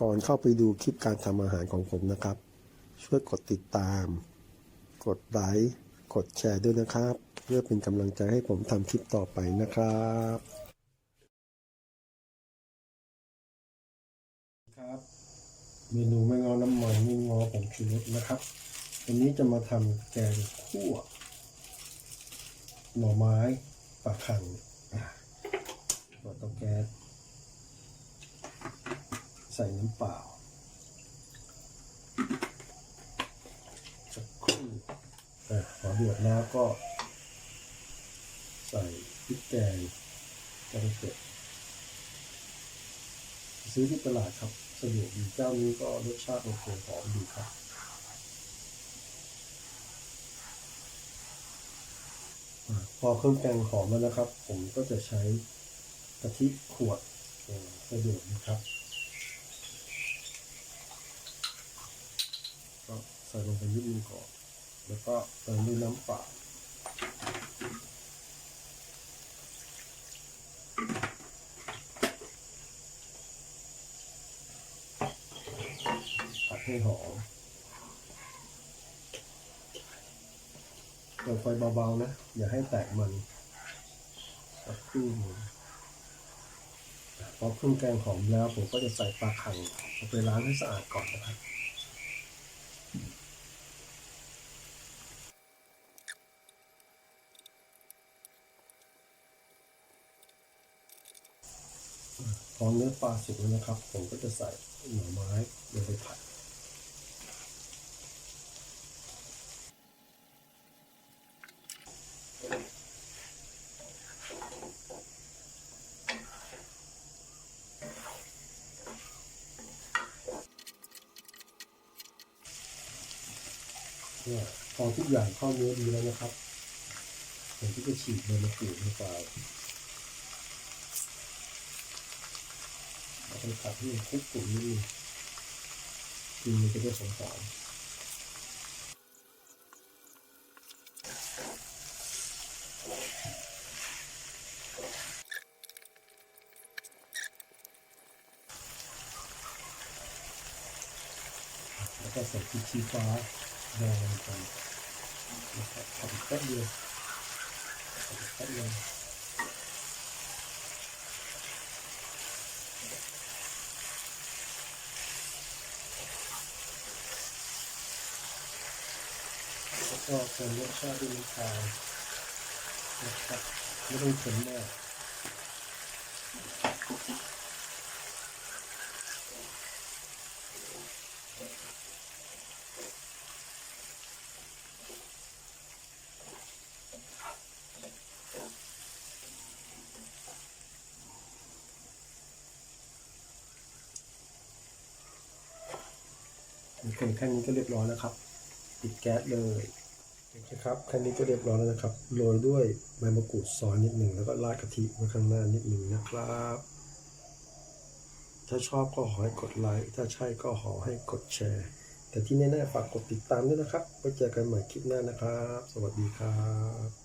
ก่อนเข้าไปดูคลิปการทำอาหารของผมนะครับ ช่วยกดติดตาม กดไลค์กดแชร์ด้วยนะครับ เพื่อเป็นกำลังใจให้ผมทำคลิปต่อไปนะครับ ครับ เมนูไม่งอน้ำมันไม่งอผงชูรสนะครับ วันนี้จะมาทำแกงคั่ว หน่อไม้ปลาคังเปิดเตาแก๊ส ใส่น้ำเปล่าสักครู่อ่พอเดือดแล้วก็ ใส่พริกแกงแกงเผ็ดซื้อที่ตลาดครับสะดวกดีเจ้านี้ก็รสชาติโอเคหอมดีครับพอเครื่องแกงหอมแล้วนะครับ ผมก็จะใช้กะทิขวดสะดวกนะครับ ก็ใส่ลงไปนิดนึงก่อน แล้วก็เติมด้วยน้ำเปล่าผัดให้หอมเปิดไฟเบาๆนะ อย่าให้แตกมันสักครู่หนึ่งพอเครื่องแกงหอมแล้วผมก็จะใส่ปลาคังเอาไปล้างให้สะอาดก่อนนะครับ อเนื้อปลาสุกแล้วนะครับ ผมก็จะใส่หน่อไม้ลงไปผัดเนี่ยพอทุกอย่างเข้าเนื้อดีแล้วนะครับผมก็จะฉีกใบมะกรูดลงไป เอาไปผัดให้มันคุกกลุ่นนิดนึงกินมันจะได้หอมๆแล้วก็ใส่พริกชี้ฟ้าแดงลงไปนะครับผัดอีกแป๊บเดียวผัดอีกแป๊บเดียว แล้วก็เติมรสชาติด้วยน้ำตาลนะครับไม่ต้องเค็มมากโอเคแค่นี้ก็เรียบร้อยแล้วครับ ปิดแก๊สเลย โอเคครับแค่นี้ก็เรียบร้อยแล้วนะครับ โรยด้วยใบมะกรูดซอยนิดหนึ่งแล้วก็ราดกะทิมาข้างหน้านิดหนึ่งนะครับ ถ้าชอบก็ขอให้กดไลค์ถ้าใช่ก็ขอให้กดแชร์ แต่ที่แน่ๆฝากกดติดตามด้วยนะครับไว้เจอกันใหม่คลิปหน้านะครับ สวัสดีครับ